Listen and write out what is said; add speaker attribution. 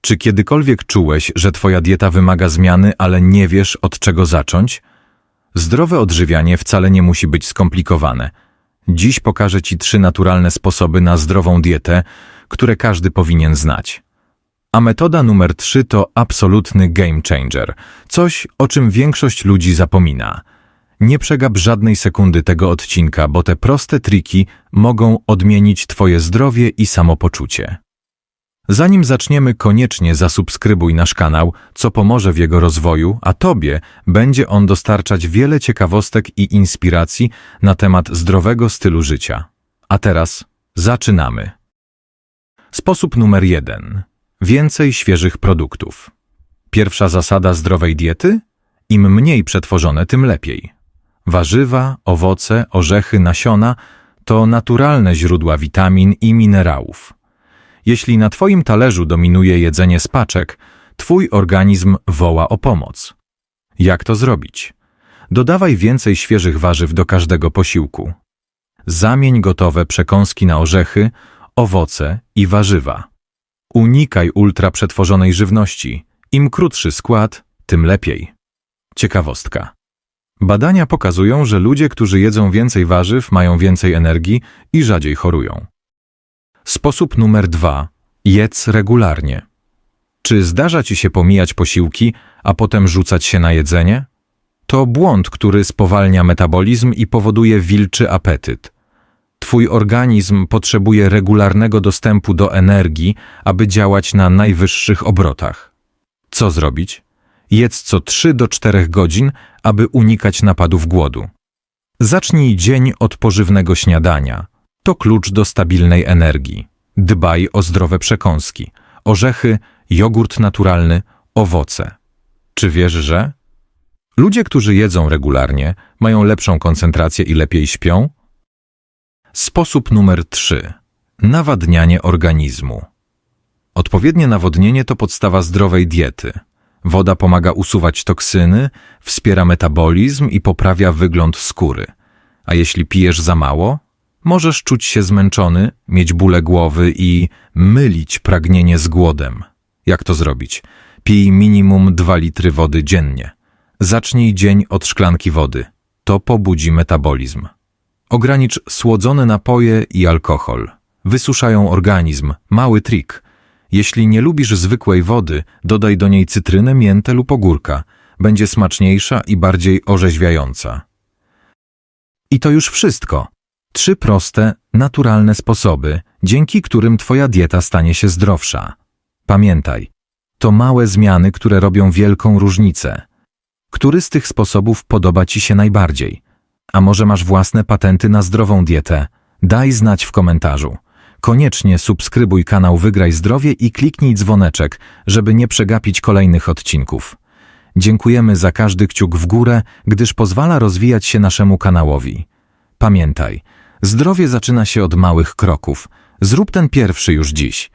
Speaker 1: Czy kiedykolwiek czułeś, że twoja dieta wymaga zmiany, ale nie wiesz od czego zacząć? Zdrowe odżywianie wcale nie musi być skomplikowane. Dziś pokażę Ci trzy naturalne sposoby na zdrową dietę, które każdy powinien znać. A metoda numer trzy to absolutny game changer, coś o czym większość ludzi zapomina. Nie przegap żadnej sekundy tego odcinka, bo te proste triki mogą odmienić Twoje zdrowie i samopoczucie. Zanim zaczniemy, koniecznie zasubskrybuj nasz kanał, co pomoże w jego rozwoju, a Tobie będzie on dostarczać wiele ciekawostek i inspiracji na temat zdrowego stylu życia. A teraz zaczynamy. Sposób numer jeden. Więcej świeżych produktów. Pierwsza zasada zdrowej diety? Im mniej przetworzone, tym lepiej. Warzywa, owoce, orzechy, nasiona to naturalne źródła witamin i minerałów. Jeśli na Twoim talerzu dominuje jedzenie z paczek, Twój organizm woła o pomoc. Jak to zrobić? Dodawaj więcej świeżych warzyw do każdego posiłku. Zamień gotowe przekąski na orzechy, owoce i warzywa. Unikaj ultraprzetworzonej żywności. Im krótszy skład, tym lepiej. Ciekawostka. Badania pokazują, że ludzie, którzy jedzą więcej warzyw, mają więcej energii i rzadziej chorują. Sposób numer dwa. Jedz regularnie. Czy zdarza ci się pomijać posiłki, a potem rzucać się na jedzenie? To błąd, który spowalnia metabolizm i powoduje wilczy apetyt. Twój organizm potrzebuje regularnego dostępu do energii, aby działać na najwyższych obrotach. Co zrobić? Jedz co 3 do 4 godzin, aby unikać napadów głodu. Zacznij dzień od pożywnego śniadania. To klucz do stabilnej energii. Dbaj o zdrowe przekąski, orzechy, jogurt naturalny, owoce. Czy wiesz, że? Ludzie, którzy jedzą regularnie, mają lepszą koncentrację i lepiej śpią? Sposób numer 3. Nawadnianie organizmu. Odpowiednie nawodnienie to podstawa zdrowej diety. Woda pomaga usuwać toksyny, wspiera metabolizm i poprawia wygląd skóry. A jeśli pijesz za mało, możesz czuć się zmęczony, mieć bóle głowy i mylić pragnienie z głodem. Jak to zrobić? Pij minimum 2 litry wody dziennie. Zacznij dzień od szklanki wody. To pobudzi metabolizm. Ogranicz słodzone napoje i alkohol. Wysuszają organizm. Mały trik. Jeśli nie lubisz zwykłej wody, dodaj do niej cytrynę, miętę lub ogórka. Będzie smaczniejsza i bardziej orzeźwiająca. I to już wszystko. Trzy proste, naturalne sposoby, dzięki którym Twoja dieta stanie się zdrowsza. Pamiętaj, to małe zmiany, które robią wielką różnicę. Który z tych sposobów podoba Ci się najbardziej? A może masz własne patenty na zdrową dietę? Daj znać w komentarzu. Koniecznie subskrybuj kanał Wygraj Zdrowie i kliknij dzwoneczek, żeby nie przegapić kolejnych odcinków. Dziękujemy za każdy kciuk w górę, gdyż pozwala rozwijać się naszemu kanałowi. Pamiętaj, zdrowie zaczyna się od małych kroków. Zrób ten pierwszy już dziś.